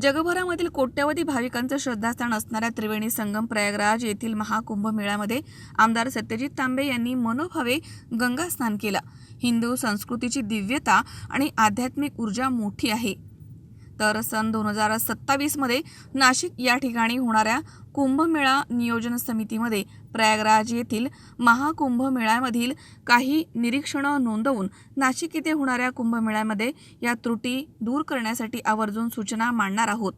जगभरामधील कोट्यवधी भाविकांचं श्रद्धास्थान असणाऱ्या त्रिवेणी संगम प्रयागराज येथील महाकुंभ मेळ्यामध्ये आमदार सत्यजित तांबे यांनी मनोभावे गंगा स्नान केलं. हिंदू संस्कृतीची दिव्यता आणि आध्यात्मिक ऊर्जा मोठी आहे. तर सन दोन हजार सत्तावीसमध्ये नाशिक या ठिकाणी होणाऱ्या कुंभमेळा नियोजन समितीमध्ये प्रयागराज येथील महाकुंभमेळ्यामधील काही निरीक्षणं नोंदवून नाशिक येथे होणाऱ्या कुंभमेळ्यामध्ये या त्रुटी दूर करण्यासाठी आवर्जून सूचना मांडणार आहोत.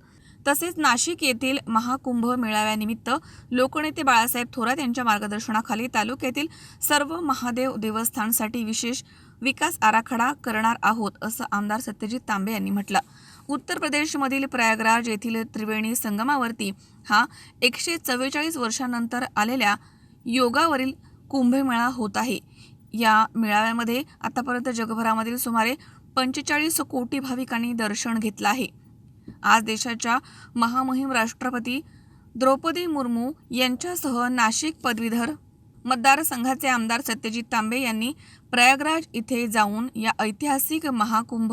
तसेच नाशिक येथील महाकुंभ मेळाव्यानिमित्त लोकनेते बाळासाहेब थोरात यांच्या मार्गदर्शनाखाली तालुक्यातील सर्व महादेव देवस्थानसाठी विशेष विकास आराखडा करणार आहोत असं आमदार सत्यजित तांबे यांनी म्हटलं. उत्तर प्रदेशमधील प्रयागराज येथील त्रिवेणी संगमावरती हा एकशे चव्वेचाळीस वर्षानंतर आलेल्या योगावरील कुंभमेळा होत आहे. या मेळाव्यामध्ये आतापर्यंत जगभरामधील सुमारे पंचेचाळीस कोटी भाविकांनी दर्शन घेतलं आहे. आज देशाच्या महामहिम राष्ट्रपती द्रौपदी मुर्मू यांच्यासह नाशिक पदवीधर मतदारसंघाचे आमदार सत्यजित तांबे यांनी प्रयागराज इथे जाऊन या ऐतिहासिक महाकुंभ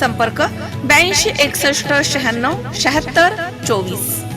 संपर्क ब्याऐंशी एकसष्ट शहाण्णव शहात्तर चोवीस.